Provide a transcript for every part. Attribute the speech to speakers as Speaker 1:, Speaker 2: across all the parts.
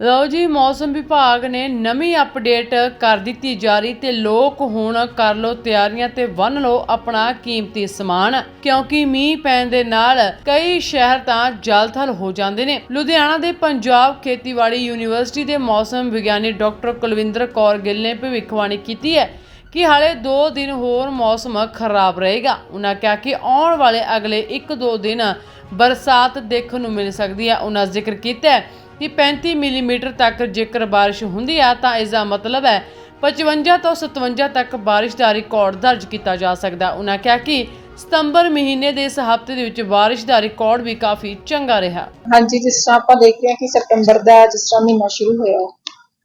Speaker 1: ਲਓ ਜੀ, ਮੌਸਮ ਵਿਭਾਗ ਨੇ ਨਵੀਂ ਅਪਡੇਟ ਕਰ ਦਿੱਤੀ ਜਾਰੀ ਤੇ ਲੋਕ ਹੁਣ ਕਰ ਲੋ ਤਿਆਰੀਆਂ ਤੇ ਵੰਨ ਲਓ ਆਪਣਾ ਕੀਮਤੀ ਸਮਾਨ। ਕਿਉਂਕਿ ਮੀਂਹ ਪੈਣ ਦੇ ਨਾਲ ਕਈ ਸ਼ਹਿਰ ਤਾਂ ਜਲਥਲ ਹੋ ਜਾਂਦੇ ਨੇ। ਲੁਧਿਆਣਾ ਦੇ ਪੰਜਾਬ ਖੇਤੀਬਾੜੀ ਯੂਨੀਵਰਸਿਟੀ ਦੇ ਮੌਸਮ ਵਿਗਿਆਨੀ ਡਾਕਟਰ ਕੁਲਵਿੰਦਰ ਕੌਰ ਗਿੱਲ ਨੇ ਭਵਿੱਖਬਾਣੀ ਕੀਤੀ ਹੈ ਕਿ ਹਾਲੇ 2 ਦਿਨ ਹੋਰ ਮੌਸਮ ਖਰਾਬ ਰਹੇਗਾ। ਉਹਨਾਂ ਕਿਹਾ ਕਿ ਆਉਣ ਵਾਲੇ ਅਗਲੇ 1-2 ਦਿਨ ਬਰਸਾਤ ਦੇਖਣ ਨੂੰ ਮਿਲ ਸਕਦੀ ਹੈ। ਉਹਨਾਂ ਜ਼ਿਕਰ ਕੀਤਾ ਹੈ ਕਿ 35 ਮਿਲੀਮੀਟਰ ਤੱਕ ਜੇਕਰ ਬਾਰਿਸ਼ ਹੁੰਦੀ ਹੈ ਤਾਂ ਇਸ ਦਾ ਮਤਲਬ ਹੈ 55 ਤੋਂ 57 ਤੱਕ ਬਾਰਿਸ਼ ਦਾ ਰਿਕਾਰਡ ਦਰਜ ਕੀਤਾ ਜਾ ਸਕਦਾ ਉਹਨਾਂ ਕਿਹਾ ਕਿ ਸਤੰਬਰ ਮਹੀਨੇ ਦੇ ਇਸ ਹਫ਼ਤੇ ਦੇ ਵਿੱਚ ਬਾਰਿਸ਼ ਦਾ ਰਿਕਾਰਡ ਵੀ ਕਾਫੀ ਚੰਗਾ ਰਿਹਾ।
Speaker 2: ਹਾਂਜੀ, ਜਿਸ ਤਰ੍ਹਾਂ ਆਪਾਂ ਦੇਖ ਰਹੇ ਹਾਂ ਕਿ ਸਤੰਬਰ ਦਾ ਜਿਸ ਤਰ੍ਹਾਂ ਮਹੀਨਾ ਸ਼ੁਰੂ ਹੋਇਆ,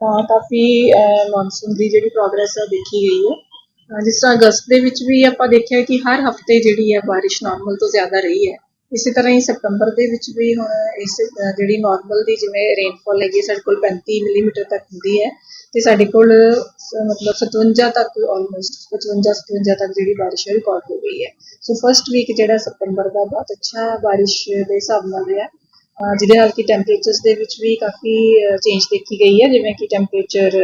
Speaker 2: ਤਾਂ ਕਾਫੀ ਮੌਨਸੂਨ ਦੀ ਜਿਹੜੀ ਪ੍ਰੋਗਰੈਸ ਹੈ ਦੇਖੀ ਗਈ ਹੈ। ਜਿਸ ਤਰ੍ਹਾਂ ਅਗਸਤ ਦੇ ਵਿੱਚ ਵੀ ਆਪਾਂ ਦੇਖਿਆ ਕਿ ਹਰ ਹਫ਼ਤੇ ਜਿਹੜੀ ਹੈ ਬਾਰਿਸ਼ ਨਾਰਮਲ ਤੋਂ ਜ਼ਿਆਦਾ ਰਹੀ ਹੈ। ਇਸੇ ਤਰ੍ਹਾਂ ਹੀ ਸਤੰਬਰ ਦੇ ਵਿੱਚ ਵੀ ਹੁਣ ਇਸ ਜਿਹੜੀ ਨਾਰਮਲ ਦੀ ਜਿਵੇਂ ਰੇਨਫਾਲ ਹੈਗੀ ਹੈ, ਸਾਡੇ ਕੋਲ 35 ਮਿਲੀਮੀਟਰ ਤੱਕ ਹੁੰਦੀ ਹੈ ਤੇ ਸਾਡੇ ਕੋਲ ਅਹ ਮਤਲਬ 57 ਤੱਕ ਆਲਮੋਸਟ 55 57 ਤੱਕ ਜਿਹੜੀ ਬਾਰਿਸ਼ ਹੈ ਰਿਕਾਰਡ ਹੋ ਗਈ ਹੈ। ਸੋ ਫਰਸਟ ਵੀਕ ਜਿਹੜਾ ਸਤੰਬਰ ਦਾ ਬਹੁਤ ਅੱਛਾ ਬਾਰਿਸ਼ ਦੇ ਹਿਸਾਬ ਨਾਲ ਰਿਹਾ। ਜਿਹਦੇ ਨਾਲ ਕਿ ਟੈਂਪਰੇਚਰਸ ਦੇ ਵਿੱਚ ਵੀ ਕਾਫੀ ਚੇਂਜ ਦੇਖੀ ਗਈ ਹੈ। ਜਿਵੇਂ ਕਿ ਟੈਂਪਰੇਚਰ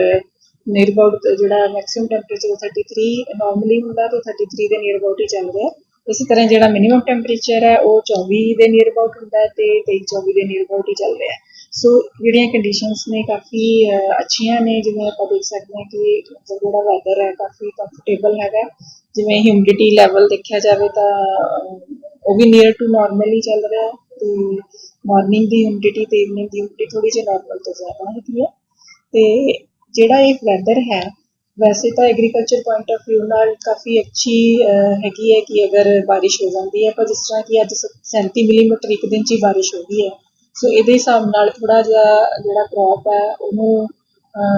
Speaker 2: ਨੀਅਰ ਅਬਾਊਟ ਜਿਹੜਾ ਮੈਕਸਿਮਮ ਟੈਂਪਰੇਚਰ 33 ਨਾਰਮਲੀ ਹੁੰਦਾ ਤਾਂ 33 ਦੇ ਨੀਅਰ ਅਬਾਊਟ ਹੀ ਚੱਲ ਰਿਹਾ ਇਸੇ ਤਰ੍ਹਾਂ ਜਿਹੜਾ ਮਿਨੀਮਮ ਟੈਂਪਰੇਚਰ ਹੈ, ਉਹ 24 ਦੇ ਨੀਅਰ ਅਬਾਊਟ ਹੁੰਦਾ ਹੈ ਤੇ 23 24 ਦੇ ਨੀਅਰ ਅਬਾਊਟ ਹੀ ਚੱਲ ਰਿਹਾ ਹੈ। ਸੋ ਜਿਹੜੀਆਂ ਕੰਡੀਸ਼ਨਸ ਨੇ ਕਾਫੀ ਅੱਛੀਆਂ ਨੇ, ਜਿਵੇਂ ਆਪਾਂ ਦੇਖ ਸਕਦੇ ਹਾਂ ਕਿ ਮਤਲਬ ਜਿਹੜਾ ਵੈਦਰ ਹੈ, ਕਾਫੀ ਕੰਫਰਟੇਬਲ ਹੈਗਾ। ਜਿਵੇਂ ਹਿਊਮਿਡਿਟੀ ਲੈਵਲ ਦੇਖਿਆ ਜਾਵੇ ਤਾਂ ਉਹ ਵੀ ਨੀਅਰ ਟੂ ਨਾਰਮਲ ਹੀ ਚੱਲ ਰਿਹਾ ਹੈ। ਤੇ ਮਾਰਨਿੰਗ ਦੀ ਹਿਊਮਿਡਿਟੀ ਤੇ ਈਵਨਿੰਗ ਦੀ ਹਿਊਮਿਡਿਟੀ ਥੋੜੀ ਜਿਹੀ ਨਾਰਮਲ ਤੋਂ ਜ਼ਿਆਦਾ ਹੈਗੀ ਹੈ। ਤੇ ਜਿਹੜਾ ਇਹ ਵੈਦਰ ਹੈ ਵੈਸੇ ਤਾਂ ਐਗਰੀਕਲਚਰ ਪੁਆਇੰਟ ਆਫ View ਨਾਲ ਕਾਫੀ ਅੱਛੀ ਹੈਗੀ ਹੈ ਕਿ ਅਗਰ ਬਾਰਿਸ਼ ਹੋ ਜਾਂਦੀ ਹੈ, ਪਰ ਜਿਸ ਤਰ੍ਹਾਂ ਕਿ ਅੱਜ 37 ਮਿਲੀਮੀਟਰ ਇੱਕ ਦਿਨ 'ਚ ਹੀ ਬਾਰਿਸ਼ ਹੋ ਗਈ ਹੈ। ਸੋ ਇਹਦੇ ਹਿਸਾਬ ਨਾਲ ਥੋੜਾ ਜਿਹਾ ਜਿਹੜਾ ਕ੍ਰੌਪ ਹੈ, ਉਹਨੂੰ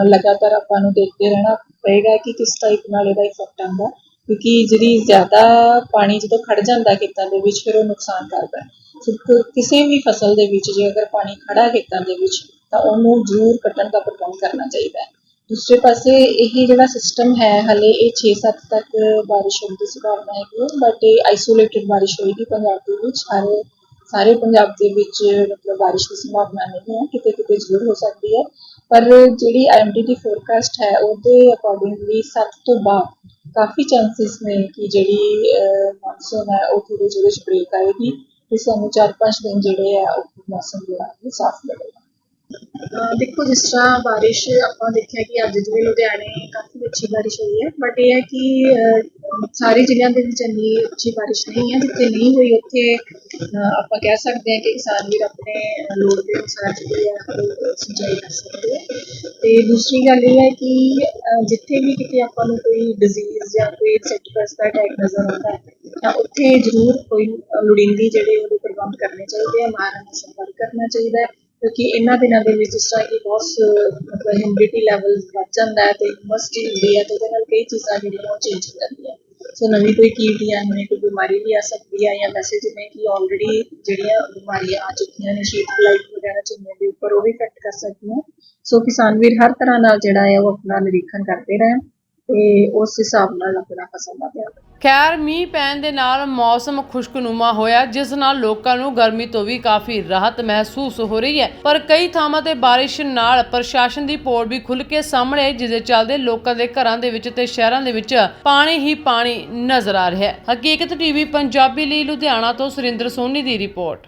Speaker 2: ਲਗਾਤਾਰ ਆਪਾਂ ਨੂੰ ਦੇਖਦੇ ਰਹਿਣਾ ਪਏਗਾ ਕਿ ਕਿਸ ਟਾਈਪ ਨਾਲ ਇਹਦਾ ਇਫੈਕਟ ਆਉਂਦਾ ਕਿਉਂਕਿ ਜਿਹੜੀ ਜ਼ਿਆਦਾ ਪਾਣੀ ਜਦੋਂ ਖੜ ਜਾਂਦਾ ਖੇਤਾਂ ਦੇ ਵਿੱਚ, ਫਿਰ ਉਹ ਨੁਕਸਾਨ ਕਰਦਾ ਸੋ ਕਿਸੇ ਵੀ ਫਸਲ ਦੇ ਵਿੱਚ ਜੇ ਅਗਰ ਪਾਣੀ ਖੜਾ ਖੇਤਾਂ ਦੇ ਵਿੱਚ, ਤਾਂ ਉਹਨੂੰ ਜ਼ਰੂਰ ਕੱਟਣ ਦਾ ਪ੍ਰਬੰਧ ਕਰਨਾ ਚਾਹੀਦਾ ਹੈ। ਦੂਸਰੇ ਪਾਸੇ ਇਹ ਜਿਹੜਾ ਸਿਸਟਮ ਹੈ, ਹਲੇ ਇਹ 6-7 ਤੱਕ ਬਾਰਿਸ਼ ਹੋਣ ਦੀ ਸੰਭਾਵਨਾ ਹੈਗੀ ਹੈ ਬਟ ਇਹ ਆਈਸੋਲੇਟਡ ਬਾਰਿਸ਼ ਹੋਏਗੀ ਪੰਜਾਬ ਦੇ ਵਿੱਚ। ਹਰ, ਸਾਰੇ ਪੰਜਾਬ ਦੇ ਵਿੱਚ ਮਤਲਬ ਬਾਰਿਸ਼ ਦੀ ਸੰਭਾਵਨਾ ਨਹੀਂ ਹੈ ਕਿਤੇ ਕਿਤੇ ਜ਼ਰੂਰ ਹੋ ਸਕਦੀ ਹੈ। ਪਰ ਜਿਹੜੀ ਆਈਐਮਡੀ ਦੀ ਫੋਰਕਾਸਟ ਹੈ, ਉਹਦੇ ਅਕੋਰਡਿੰਗਲੀ 7 ਤੋਂ ਬਾਅਦ ਕਾਫੀ ਚਾਂਸਸ ਨੇ ਕਿ ਜਿਹੜੀ ਮੌਨਸੂਨ ਹੈ, ਉਹ ਥੋੜੇ ਜਿਹੇ ਬ੍ਰੇਕ ਆਏਗੀ। ਤੇ ਸਾਨੂੰ 4-5 ਦਿਨ ਜਿਹੜੇ ਆ, ਉਹ ਮੌਸਮ ਜਿਹੜਾ ਹੈ ਸਾਫ਼ ਲੱਗੇਗਾ ਦੇਖੋ, ਜਿਸ ਤਰ੍ਹਾਂ ਬਾਰਿਸ਼ ਆਪਾਂ ਦੇਖਿਆ ਕਿ ਅੱਜ ਜਿਵੇਂ ਲੁਧਿਆਣੇ ਕਾਫੀ ਅੱਛੀ ਬਾਰਿਸ਼ ਹੋਈ ਹੈ ਬਟ ਇਹ ਹੈ ਕਿ ਸਾਰੇ ਜ਼ਿਲ੍ਹਿਆਂ ਦੇ ਵਿੱਚ ਇੰਨੀ ਅੱਛੀ ਬਾਰਿਸ਼ ਨਹੀਂ ਹੈ, ਜਿੱਥੇ ਨਹੀਂ ਹੋਈ ਉੱਥੇ ਆਪਾਂ ਕਹਿ ਸਕਦੇ ਹਾਂ ਕਿ ਕਿਸਾਨ ਵੀਰ ਆਪਣੇ ਲੋੜ ਦੇ ਅਨੁਸਾਰ ਜਿਹੜੀ ਹੈ ਸਿੰਚਾਈ ਕਰ ਸਕਦੇ ਹੈ ਤੇ ਦੂਸਰੀ ਗੱਲ ਇਹ ਹੈ ਕਿ ਜਿੱਥੇ ਵੀ ਕਿਤੇ ਆਪਾਂ ਨੂੰ ਕੋਈ ਡਿਜ਼ੀਜ਼ ਜਾਂ ਕੋਈ ਇਨਸੈਕਟਿਵਸ ਦਾ ਅਟੈਕ ਨਜ਼ਰ ਆਉਂਦਾ ਹੈ, ਤਾਂ ਉੱਥੇ ਜ਼ਰੂਰ ਕੋਈ ਲੋੜੀਂਦੀ ਜਿਹੜੇ ਉਹਦੇ ਪ੍ਰਬੰਧ ਕਰਨੇ ਚਾਹੀਦੇ ਆ, ਮਾਰਨ ਨਾਲ ਸੰਪਰਕ ਕਰਨਾ ਚਾਹੀਦਾ ਹੈ। ਕਿਉਂਕਿ ਇਹਨਾਂ ਦਿਨਾਂ ਦੇ ਵਿੱਚ ਜਿਸ ਤਰ੍ਹਾਂ ਕਿ ਬਹੁਤ, ਮਤਲਬ ਹਿਊਮਿਡਿਟੀ ਲੈਵਲ ਵੱਧ ਜਾਂਦਾ ਹੈ ਤੇ ਹਿਊਮਸਟੀ ਹੁੰਦੀ ਹੈ ਤੇ ਉਹਦੇ ਨਾਲ ਕਈ ਚੀਜ਼ਾਂ ਜਿਹੜੀਆਂ ਉਹ ਚੇਂਜ ਹੋ ਜਾਂਦੀਆਂ। ਸੋ ਨਵੀਂ ਕੋਈ ਕੀਟ ਜਾਂ ਕੋਈ ਬਿਮਾਰੀ ਵੀ ਆ ਸਕਦੀ ਹੈ ਜਾਂ ਵੈਸੇ ਜਿਵੇਂ ਕਿ ਆਲਰੇਡੀ ਜਿਹੜੀਆਂ ਬਿਮਾਰੀਆਂ ਆ ਚੁੱਕੀਆਂ ਨੇ ਸ਼ੀਟ ਲਾਈਟ ਵਗੈਰਾ ਝੋਨੇ ਦੇ ਉੱਪਰ, ਉਹ ਵੀ ਇਫੈਕਟ ਕਰ ਸਕਦੀਆਂ। ਸੋ ਕਿਸਾਨ ਵੀਰ ਹਰ ਤਰ੍ਹਾਂ ਨਾਲ ਜਿਹੜਾ ਹੈ ਉਹ ਆਪਣਾ ਨਿਰੀਖਣ ਕਰਦੇ ਰਹਿਣ। ਤੇ ਉਸ ਹਿਸਾਬ ਨਾਲ ਆਪਣਾ ਫਸਲ ਦਾ ਧਿਆਨ ਰੱਖਣ
Speaker 1: ਖੈਰ ਮੀਂਹ ਪੈਣ ਦੇ ਨਾਲ ਮੌਸਮ ਖੁਸ਼ਕਨੁਮਾ ਹੋਇਆ ਜਿਸ ਨਾਲ ਲੋਕਾਂ ਨੂੰ ਗਰਮੀ ਤੋਂ ਵੀ ਕਾਫੀ ਰਾਹਤ ਮਹਿਸੂਸ ਹੋ ਰਹੀ ਹੈ। ਪਰ ਕਈ ਥਾਵਾਂ ਤੇ ਬਾਰਿਸ਼ ਨਾਲ ਪ੍ਰਸ਼ਾਸਨ ਦੀ ਪੋੜ ਵੀ ਖੁੱਲ ਕੇ ਸਾਹਮਣੇ ਆਈ, ਜਿਸ ਦੇ ਚੱਲਦੇ ਲੋਕਾਂ ਦੇ ਘਰਾਂ ਦੇ ਵਿੱਚ ਤੇ ਸ਼ਹਿਰਾਂ ਦੇ ਵਿੱਚ ਪਾਣੀ ਹੀ ਪਾਣੀ ਨਜ਼ਰ ਆ ਰਿਹਾ ਹੈ। ਹਕੀਕਤ ਟੀਵੀ ਪੰਜਾਬੀ ਲਈ ਲੁਧਿਆਣਾ ਤੋਂ ਸੁਰਿੰਦਰ ਸੋਨੀ ਦੀ ਰਿਪੋਰਟ।